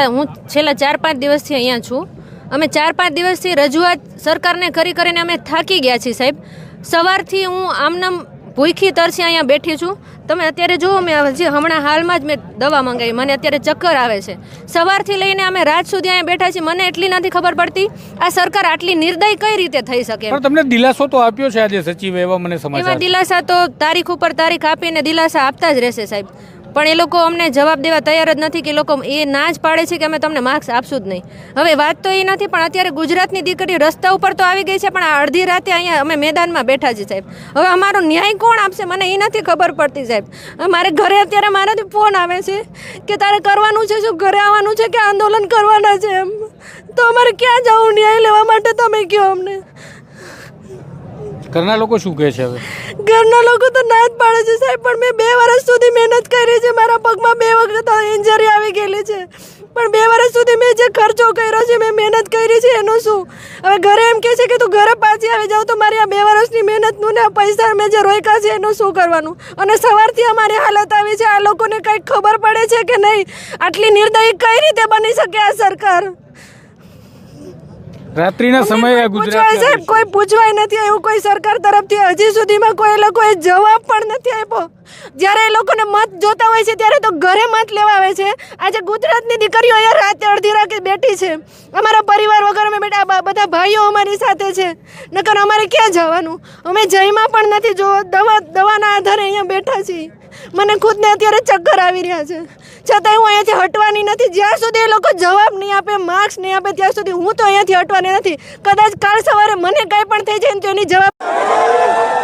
હું છેલ્લા ચાર પાંચ દિવસથી અહીંયા છું. અમે ચાર પાંચ દિવસથી રજૂઆત સરકારને કરી કરીને અમે થાકી ગયા છીએ સાહેબ. સવારથી હું આમનામ ભૂખી તરસી અહીંયા બેઠી છું. તમે અત્યારે જુઓ મેં હજી હમણાં હાલમાં જ મેં દવા મંગાવી. મને અત્યારે ચક્કર આવે છે. સવારથી લઈને અમે રાત સુધી અહીંયા બેઠા છીએ. મને એટલી નથી ખબર પડતી આ સરકાર આટલી નિર્દય કઈ રીતે થઈ શકે? તમને દિલાસો તો આપ્યો છે આજે સચિવ એવા મને એવા દિલાસા તો તારીખ ઉપર તારીખ આપીને દિલાસા આપતા જ રહેશે સાહેબ. પણ એ લોકો અમને જવાબ દેવા તૈયાર જ નથી કે લોકો એ ના જ પાડે છે કે અમે તમને માર્ક્સ આપશું જ નહીં. હવે વાત તો એ નથી, પણ અત્યારે ગુજરાતની દીકરી રસ્તા ઉપર તો આવી ગઈ છે, પણ અડધી રાતે અહીંયા અમે મેદાનમાં બેઠા છીએ સાહેબ. હવે અમારો ન્યાય કોણ આપશે? મને એ નથી ખબર પડતી સાહેબ. મારે ઘરે અત્યારે મારાથી ફોન આવે છે કે તારે કરવાનું છે, શું ઘરે આવવાનું છે કે આંદોલન કરવાના છે એમ? તો અમારે ક્યાં જવું ન્યાય લેવા માટે તમે કહો અમને? ઘરના લોકો શું કહે છે હવે? ઘરના લોકો તો ના જ પાડે છે સાહેબ, પણ મેં બે વર્ષ સુધી મહેનત કરી છે. મારા પગમાં બે વખત ઇન્જરી આવી ગયેલી છે. પણ બે વર્ષ સુધી મેં જે ખર્ચો કર્યો છે, મેં મહેનત કરી છે, એનું શું? હવે ઘરે એમ કહે છે કે તું ઘરે પાછી આવી જાવ તો મારી આ બે વર્ષની મહેનતનું ને પૈસા મેં જે રોક્યા છે, એનું શું કરવાનું? અને સવારથી અમારી હાલત આવી છે. આ લોકોને કંઈક ખબર પડે છે કે નહીં? આટલી નિર્દયી કઈ રીતે બની શકે આ સરકાર? રાત્રિના સમયે પૂછવાય સાહેબ ગુજરાત કોઈ પૂછવાય નથી આવ્યું કોઈ સરકાર તરફથી હજી સુધીમાં કોઈ લોકોએ જવાબ પણ નથી આપ્યો. જ્યારે એ લોકોને મત જોતા હોય છે ત્યારે તો ઘરે મત લેવા આવે છે. આજે ગુજરાતની દીકરીઓ અહીંયા રાતે અડધી રાખી બેઠી છે. અમારા પરિવાર વગર અમે બેટા બધા ભાઈઓ અમારી સાથે છે. નકર અમારે ક્યાં જવાનું? અમે જઈમાં પણ નથી જો દવા દવાના આધારે અહીંયા બેઠા છીએ. મને ખુદને અત્યારે ચક્કર આવી રહ્યા છે. છતાંય હું અહીંયાથી હટવાની નથી. જ્યાં સુધી એ લોકો જવાબ નહીં આપે માર્ક્સ નહીં આપે, ત્યાં સુધી હું તો અહીંયાથી હટવાની નથી. કદાચ કાલ સવારે મને કાંઈ પણ થઈ જાય તો એની જવાબ